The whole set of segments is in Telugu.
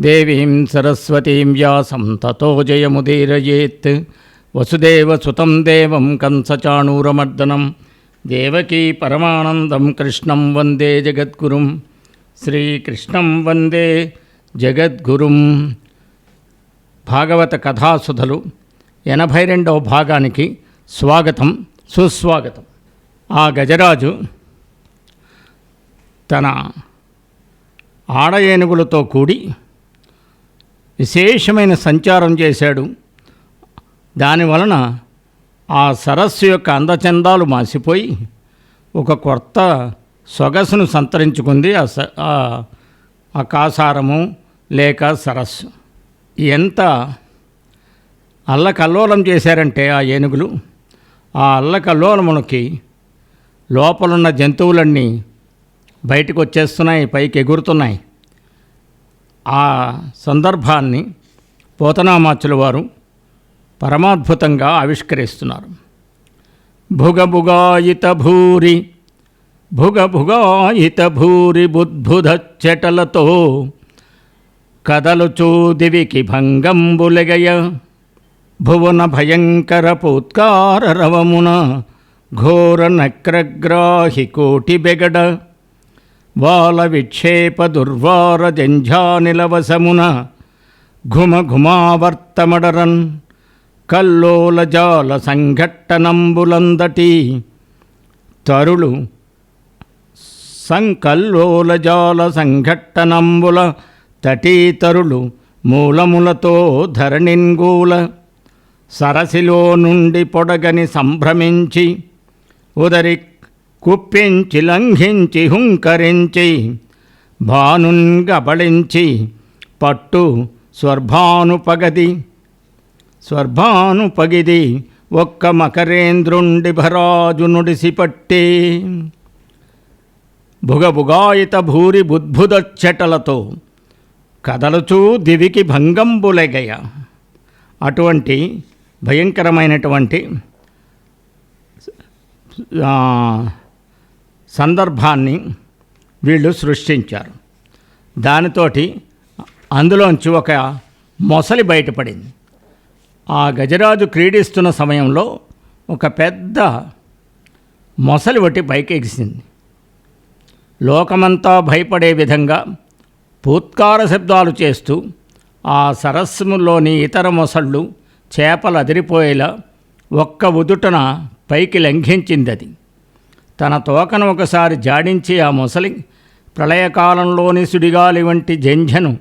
దేవీం సరస్వతీం వ్యాసం తతో జయముదీరయేత్. వసుదేవసుతం దేవం కంసచాణూరమర్దనం. దేవకీ పరమానందం కృష్ణం వందే జగద్గురుం. శ్రీకృష్ణం వందే జగద్గురుం. భాగవత కథాసుధలు ఎనభై రెండవ భాగానికి స్వాగతం సుస్వాగతం. ఆ గజరాజు తన ఆడ ఏనుగులతో కూడి విశేషమైన సంచారం చేశాడు. దానివలన ఆ సరస్సు యొక్క అందచందాలు మాసిపోయి ఒక కొత్త సొగసును సంతరించుకుంది ఆ స ఆ కాసారము లేక సరస్సు. ఎంత అల్లకల్లోలం చేశారంటే ఆ ఏనుగులు. ఆ అల్లకల్లోలమునకి లోపలున్న జంతువులన్నీ బయటకు వచ్చేస్తున్నాయి పైకి ఎగురుతున్నాయి ఆ సందర్భాన్ని పోతనామాచుల వారు పరమాద్భుతంగా ఆవిష్కరిస్తున్నారు. భుగభుగాయిత భూరి భుగభుగాయిత భూరి బుద్భుధ చెటలతో కదలుచూ దివికి భంగంబులెగయ. భువన భయంకర పూత్కార రవమున ఘోర నక్రగ్రాహి కోటి బెగడ. వాల విక్షేప దుర్వార జంఝానిలవసమున ఘుమ ఘుమావర్తమడరన్ కల్లోల జాల సంఘట్టనంబులందటి తరులు సంకల్లోల జాల సంఘట్టనంబుల తటీతరులు మూలములతో ధరణింగూల సరసిలో నుండి పొడగని సంభ్రమించి ఉదరి కుప్పించి లంఘించి హుంకరించి భానున్ గబళించి పట్టు స్వర్భానుపగది. స్వర్భానుపగిది ఒక్క మకరేంద్రుండి భరాజు నుడిసి భుగభుగాయిత భూరి బుద్భుద చెటలతో కదలుచూ దివికి భంగంబులెగయ. అటువంటి భయంకరమైనటువంటి సందర్భాన్ని వీళ్ళు సృష్టించారు. దానితోటి అందులోంచి ఒక మొసలి బయటపడింది. ఆ గజరాజు క్రీడిస్తున్న సమయంలో ఒక పెద్ద మొసలి ఒకటి పైకి ఎగిసింది లోకమంతా భయపడే విధంగా పూత్కార శబ్దాలు చేస్తూ ఆ సరస్సులోని ఇతర మొసళ్ళు చేపలు అదిరిపోయేలా ఒక్క ఉదుటన పైకి లంఘించింది అది తన తోకను ఒకసారి జాడించి ఆ ముసలి ప్రళయకాలంలోని సుడిగాలి వంటి జంఝను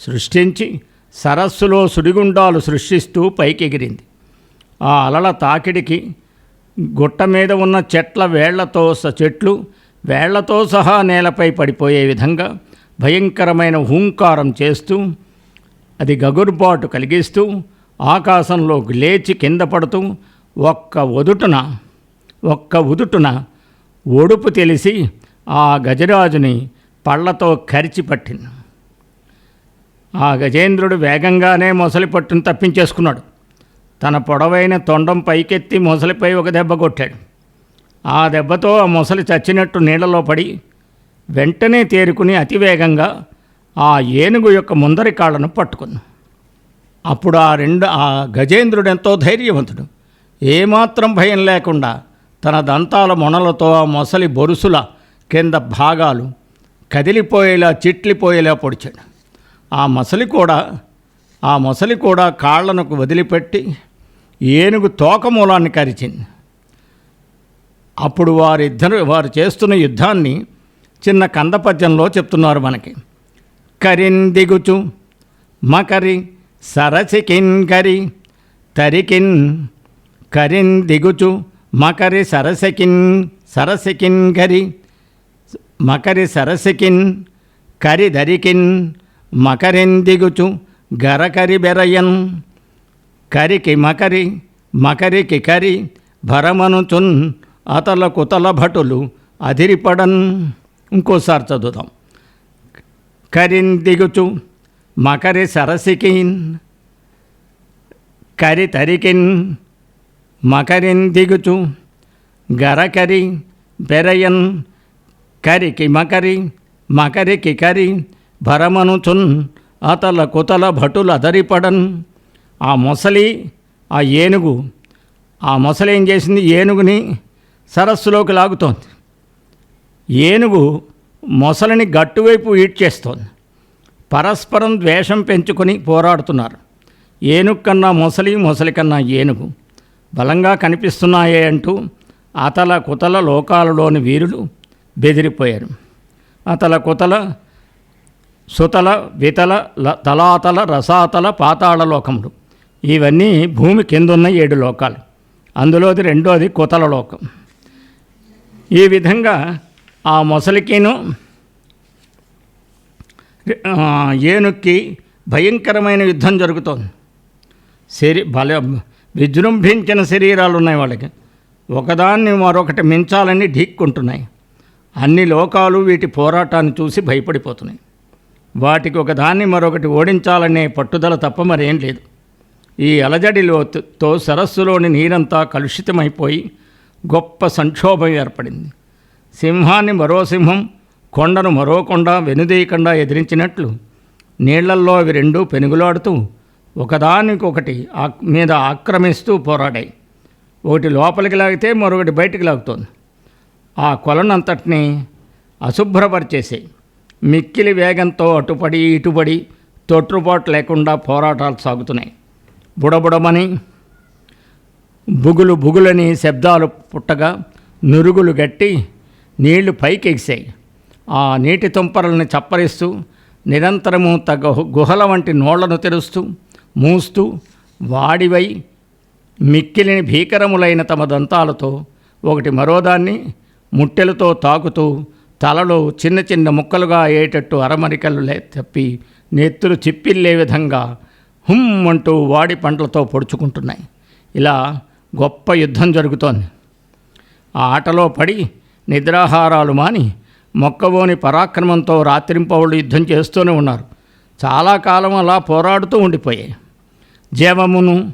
సృష్టించి సరస్సులో సుడిగుండాలు సృష్టిస్తూ పైకెగిరింది. ఆ అలల తాకిడికి గుట్ట మీద ఉన్న చెట్ల వేళ్ళతో స- చెట్లు వేళ్ళతో సహా నేలపై పడిపోయే విధంగా భయంకరమైన హూంకారం చేస్తూ అది గగుర్బాటు కలిగిస్తూ ఆకాశంలోకి లేచి కింద పడుతూ ఒక్క ఒదుటున ఒక్క ఉదుటున ఒడుపు తెలిసి ఆ గజరాజుని పళ్ళతో కరిచి పట్టింది. ఆ గజేంద్రుడు వేగంగానే మొసలి పట్టును తప్పించేసుకున్నాడు. తన పొడవైన తొండం పైకెత్తి మొసలిపై ఒక దెబ్బ కొట్టాడు. ఆ దెబ్బతో ఆ మొసలి చచ్చినట్టు నీళ్ళలో పడి వెంటనే తేరుకుని అతివేగంగా ఆ ఏనుగు యొక్క ముందరి కాళ్ళను పట్టుకుంది. అప్పుడు ఆ రెండు ఆ గజేంద్రుడు ఎంతో ధైర్యవంతుడు. ఏమాత్రం భయం లేకుండా తన దంతాల మొనలతో ఆ మొసలి బొరుసుల కింద భాగాలు కదిలిపోయేలా చిట్లిపోయేలా పొడిచాడు. ఆ మొసలి కూడా ఆ మొసలి కూడా కాళ్ళను వదిలిపెట్టి ఏనుగు తోక మూలాన్ని కరిచింది. అప్పుడు వారిద్దరు వారు చేస్తున్న యుద్ధాన్ని చిన్న కందపద్యంలో చెప్తున్నారు మనకి. కరిన్ దిగుచు మకరి సరసికిన్ కరి తరికిన్ కరిన్ దిగుచు మకరి సరసకిన్ సరసకిన్ కరి. మకరి సరసకిన్ కరి కరిదరికిన్ మకరెందిగుచు గరకరి బెరయన్. కరికి మకరి మకరికి కరి భరమనుచున్ అతల కుతల భటులు అదిరిపడన్. ఇంకోసారి చదువుదాం. కరిందిగుచు మకరి సరసికిన్ కరి తరికిన్ మకరిందిగుచు గరకరి బెరయన్ కరికి మకరి మకరికి కరి భరమనుచున్ అతల కుతల భటులు అదరిపడన్ ఆ మొసలి ఆ ఏనుగు ఆ మొసలి ఏం చేసింది? ఏనుగుని సరస్సులోకి లాగుతోంది. ఏనుగు మొసలిని గట్టువైపు ఈడ్చేస్తోంది పరస్పరం ద్వేషం పెంచుకొని పోరాడుతున్నారు. ఏనుగు కన్నా మొసలి మొసలి కన్నా ఏనుగు. బలంగా కనిపిస్తున్నాయే అంటూ అతల కుతల లోకాలలోని వీరులు బెదిరిపోయారు. అతల కుతల సుతల వితల ల- తలాతల రసాతల పాతాళ లోకములు. ఇవన్నీ భూమి కిందున్న ఏడు లోకాలు. అందులోది రెండోది కుతల లోకం. ఈ విధంగా ఆ మొసలికిను ఏనుక్కి భయంకరమైన యుద్ధం జరుగుతోంది. శరీ బల విజృంభించిన శరీరాలు ఉన్నాయి వాళ్ళకి. ఒకదాన్ని మరొకటి మించాలని ఢీక్కుంటున్నాయి. అన్ని లోకాలు వీటి పోరాటాన్ని చూసి భయపడిపోతున్నాయి. వాటికి ఒకదాన్ని మరొకటి ఓడించాలనే పట్టుదల తప్ప మరేం లేదు. ఈ అలజడిలోతో సరస్సులోని నీరంతా కలుషితమైపోయి గొప్ప సంక్షోభం ఏర్పడింది. సింహాన్ని మరో సింహం కొండను మరో కొండ వెనుదీయకుండా ఎదిరించినట్లు నీళ్ళల్లో అవి రెండూ పెనుగులాడుతూ ఒకదానికొకటి ఆ- మీద ఆక్రమిస్తూ పోరాడాయి. ఒకటి లోపలికి లాగితే మరొకటి బయటికి లాగుతోంది. ఆ కొలనంతటిని అశుభ్రపరిచేసాయి మిక్కిలి వేగంతో అటుపడి ఇటుపడి తొట్టుబాటు లేకుండా పోరాటాలు సాగుతున్నాయి. బుడబుడమని బుగులు బుగులని శబ్దాలు పుట్టగా నురుగులు గట్టి నీళ్ళు పైకి ఎగిసాయి ఆ నీటి తుంపరల్ని చప్పరిస్తూ నిరంతరము తగ్గ గుహల వంటి నోళ్ళను తెరుస్తూ మూస్తూ వాడివై మిక్కిలిని భీకరములైన తమ దంతాలతో ఒకటి మరోదాన్ని ముట్టెలతో తాకుతూ తలలో చిన్న చిన్న ముక్కలుగా అయ్యేటట్టు అరమరికలు లే తప్పి నెత్తులు చిప్పిల్లే విధంగా హుమ్ అంటూ వాడి పంటలతో పొడుచుకుంటున్నాయి. ఇలా గొప్ప యుద్ధం జరుగుతోంది. ఆ ఆటలో పడి నిద్రాహారాలు మాని మొక్కవోని పరాక్రమంతో రాత్రింపవుళ్ళు యుద్ధం చేస్తూనే ఉన్నారు. చాలా కాలం అలా పోరాడుతూ ఉండిపోయాయి. జవమును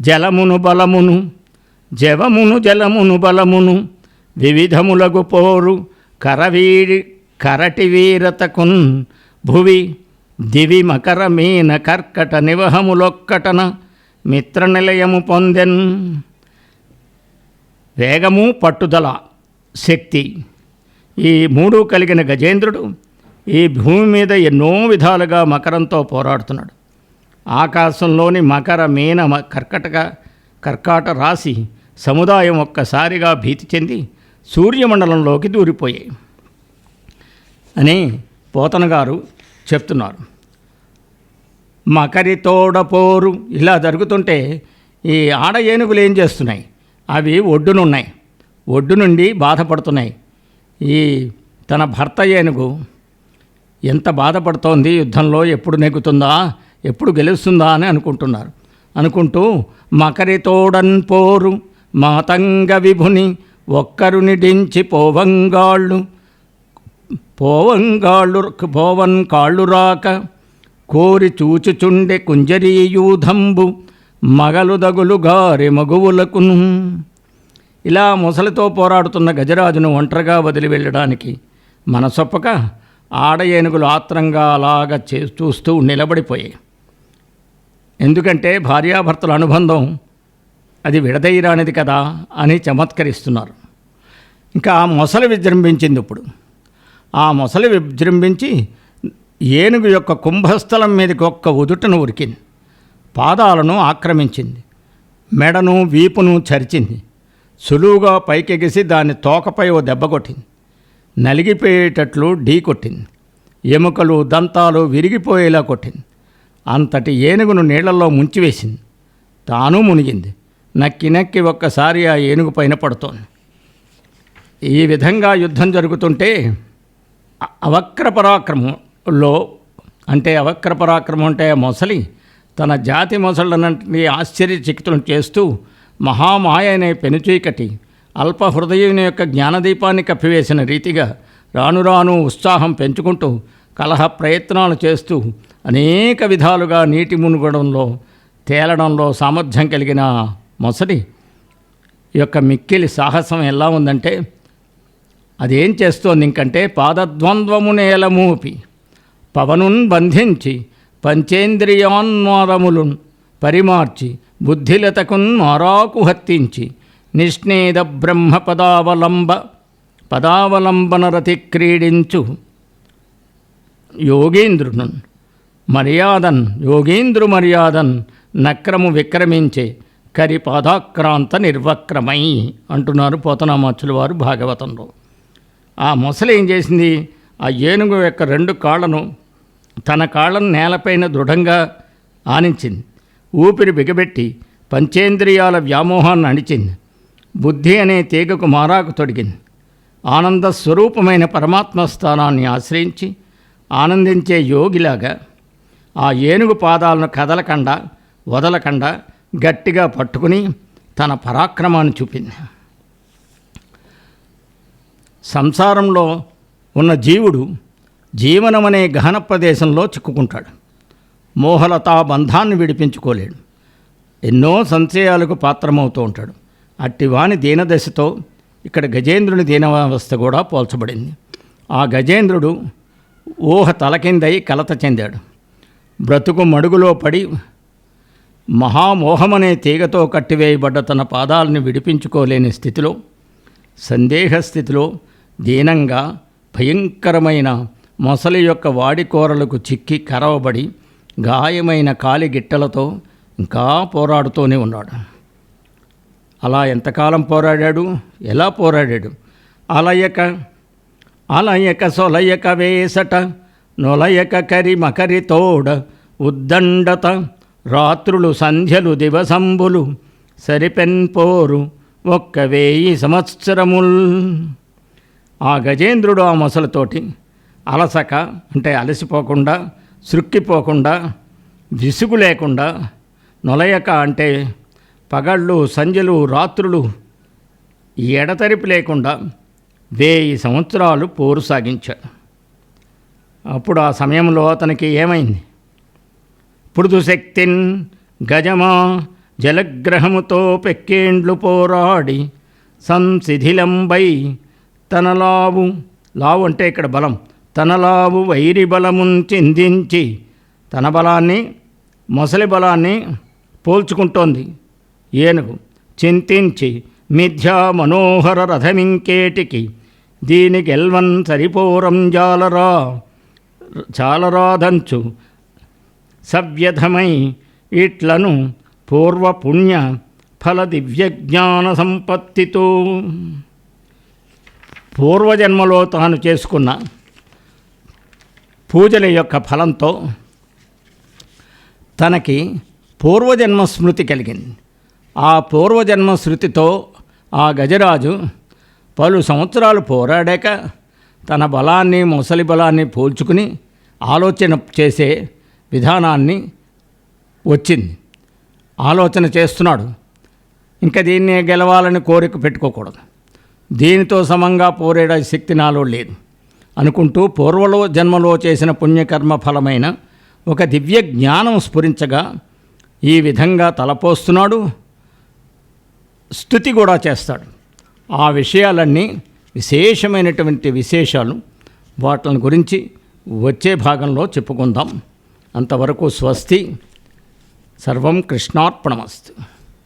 జలమును బలమును జవమును జలమును బలమును వివిధములగు పోరు కరవీడి కరటి వీరతకున్ భువి దివి మకర మీన కర్కట నివహములొక్కటన మిత్రనిలయము పొందెన్. వేగము పట్టుదల శక్తి. ఈ మూడు కలిగిన గజేంద్రుడు ఈ భూమి మీద ఎన్నో విధాలుగా మకరంతో పోరాడుతున్నాడు. ఆకాశంలోని మకర మీన మ- కర్కటక కర్కాట రాశి సముదాయం ఒక్కసారిగా భీతి చెంది సూర్యమండలంలోకి దూరిపోయాయి. అని పోతనగారు చెప్తున్నారు. మకరి తోడపోరు ఇలా జరుగుతుంటే ఈ ఆడ ఏనుగులు ఏం చేస్తున్నాయి? అవి ఒడ్డునున్నాయి. ఒడ్డు నుండి బాధపడుతున్నాయి. ఈ తన భర్త ఏనుగు ఎంత బాధపడుతోంది యుద్ధంలో? ఎప్పుడు నెగ్గుతుందా? ఎప్పుడు గెలుస్తుందా? అని అనుకుంటున్నారు. అనుకుంటూ మకరి తోడన్ పోరు మాతంగ విభుని ఒక్కరునిడించి పోవంగాళ్ళు. పోవంగాళ్ళు పోవన్ కాళ్ళు రాక కోరి చూచుచుండె కుంజరీయూధంబు మగలు దగులు గారి మగువులకును. ఇలా ముసలితో పోరాడుతున్న గజరాజును ఒంటరిగా వదిలి వెళ్ళడానికి మనసొప్పక ఆడ ఏనుగులు ఆత్రంగా అలాగ చే చూస్తూ నిలబడిపోయాయి. ఎందుకంటే భార్యాభర్తల అనుబంధం అది విడదీయరానిది కదా అని చమత్కరిస్తున్నారు. ఇంకా ఆ మొసలి విజృంభించింది ఇప్పుడు. ఆ మొసలి విజృంభించి ఏనుగు యొక్క కుంభస్థలం మీదకి ఒక్క ఉదుటను ఉరికింది. పాదాలను ఆక్రమించింది. మెడను వీపును చరిచింది. సులువుగా పైకెగిసి దాని తోకపై ఓ దెబ్బ కొట్టింది. నలిగిపోయేటట్లు ఢీ కొట్టింది. ఎముకలు దంతాలు విరిగిపోయేలా కొట్టింది. అంతటి ఏనుగును నీళ్ళలో ముంచివేసింది. తాను మునిగింది. నక్కి నక్కి ఒక్కసారి ఆ ఏనుగు పైన పడుతోంది. ఈ విధంగా యుద్ధం జరుగుతుంటే అవక్ర పరాక్రమంలో అంటే అవక్ర పరాక్రమం అంటే ఆ మొసలి తన జాతి మొసళ్ళన్నింటినీ ఆశ్చర్యచికితులను చేస్తూ మహామాయ అనే పెనుచీకటి అల్ప హృదయుని యొక్క జ్ఞానదీపాన్ని కప్పివేసిన రీతిగా రాను రాను ఉత్సాహం పెంచుకుంటూ కలహ ప్రయత్నాలు చేస్తూ అనేక విధాలుగా నీటి మునుగడంలో తేలడంలో సామర్థ్యం కలిగిన మొసలి యొక్క మిక్కిలి సాహసం ఎలా ఉందంటే అదేం చేస్తోంది ఇంకంటే పాదద్వంద్వమునేలమూపి పవనున్ బంధించి పంచేంద్రియాన్మారములున్ పరిమార్చి బుద్ధిలతకున్ మారాకు హత్తించి నిష్ణేద బ్రహ్మ పదావలంబ పదావలంబనరతి క్రీడించు. యోగేంద్రును మర్యాదన్ యోగేంద్రు మర్యాదన్ నక్రము విక్రమించే కరి పాదాక్రాంత నిర్వక్రమై అంటున్నారు పోతనామాచుల వారు భాగవతంలో. ఆ ముసలి ఏం చేసింది? ఆ ఏనుగు యొక్క రెండు కాళ్ళను తన కాళ్ళను నేలపైన దృఢంగా ఆనించింది. ఊపిరి బిగబెట్టి పంచేంద్రియాల వ్యామోహాన్ని అణిచింది. బుద్ధి అనే తీగకు మారాకు తొడిగింది. ఆనంద స్వరూపమైన పరమాత్మ స్థానాన్ని ఆశ్రయించి ఆనందించే యోగిలాగా ఆ ఏనుగు పాదాలను కదలకుండా వదలకుండా గట్టిగా పట్టుకుని తన పరాక్రమాన్ని చూపింది. సంసారంలో ఉన్న జీవుడు జీవనమనే గహన ప్రదేశంలో చిక్కుకుంటాడు. మోహలతా బంధాన్ని విడిపించుకోలేడు. ఎన్నో సంశయాలకు పాత్రమవుతూ ఉంటాడు. అట్టివాని దీనదశతో ఇక్కడ గజేంద్రుని దీనావస్థ కూడా పోల్చబడింది. ఆ గజేంద్రుడు ఊహ తలకిందై కలత చెందాడు. బ్రతుకు మడుగులో పడి మహామోహమనే తీగతో కట్టివేయబడ్డ తన పాదాలను విడిపించుకోలేని స్థితిలో సందేహ స్థితిలో దీనంగా భయంకరమైన మొసలి యొక్క వాడికోరలకు చిక్కి కరవబడి గాయమైన కాలి గిట్టలతో ఇంకా పోరాడుతూనే ఉన్నాడు. అలా ఎంతకాలం పోరాడాడు? ఎలా పోరాడాడు? అలయక అలయక సొలయక వేసట నొలయక కరి మకరి తోడ ఉద్దండత రాత్రులు సంధ్యలు దివసంబులు సరిపెన్పోరు ఒక్క వేయి సంవత్సరముల్. ఆ గజేంద్రుడు ఆ మొసలతోటి అలసక అంటే అలసిపోకుండా సృక్కిపోకుండా విసుగు లేకుండా నొలయక అంటే పగళ్ళు సంజలు రాత్రులు ఎడతెరిపి లేకుండా వేయి సంవత్సరాలు పోరు సాగించాడు అప్పుడు ఆ సమయంలో అతనికి ఏమైంది? పుడుదు శక్తిన్ గజమా జలగ్రహముతో పెక్కేండ్లు పోరాడి సంశిథిలంబై తనలావు లావు లావు అంటే ఇక్కడ బలం తనలావు వైరి బలమున్ చిందించి తన బలాన్ని మొసలి బలాన్ని పోల్చుకుంటోంది. ఏనుగు చింతించి మిథ్యా మనోహర రథమింకేటికి దీని గెల్వన్ సరిపోరం జాలరా చాలరాదంచు సవ్యధమై ఇట్లను పూర్వ పుణ్య ఫల దివ్యజ్ఞాన సంపత్తితో పూర్వజన్మలో తాను చేసుకున్న పూజల యొక్క ఫలంతో తనకి పూర్వజన్మ స్మృతి కలిగింది. ఆ పూర్వజన్మ శృతితో ఆ గజరాజు పలు సంవత్సరాలు పోరాడాక తన బలాన్ని ముసలి బలాన్ని పోల్చుకుని ఆలోచన చేసే విధానాన్ని వచ్చింది. ఆలోచన చేస్తున్నాడు. ఇంకా దీన్నే గెలవాలని కోరిక పెట్టుకోకూడదు. దీనితో సమంగా పోరాడే శక్తి నాలో లేదు అనుకుంటూ పూర్వలో జన్మలో చేసిన పుణ్యకర్మ ఫలమైన ఒక దివ్య జ్ఞానం స్ఫురించగా ఈ విధంగా తలపోస్తున్నాడు. స్థుతి కూడా చేస్తాడు. ఆ విషయాలన్నీ విశేషమైనటువంటి విశేషాలు వాటిని గురించి వచ్చే భాగంలో చెప్పుకుందాం. అంతవరకు స్వస్తి. సర్వం కృష్ణార్పణమస్తు.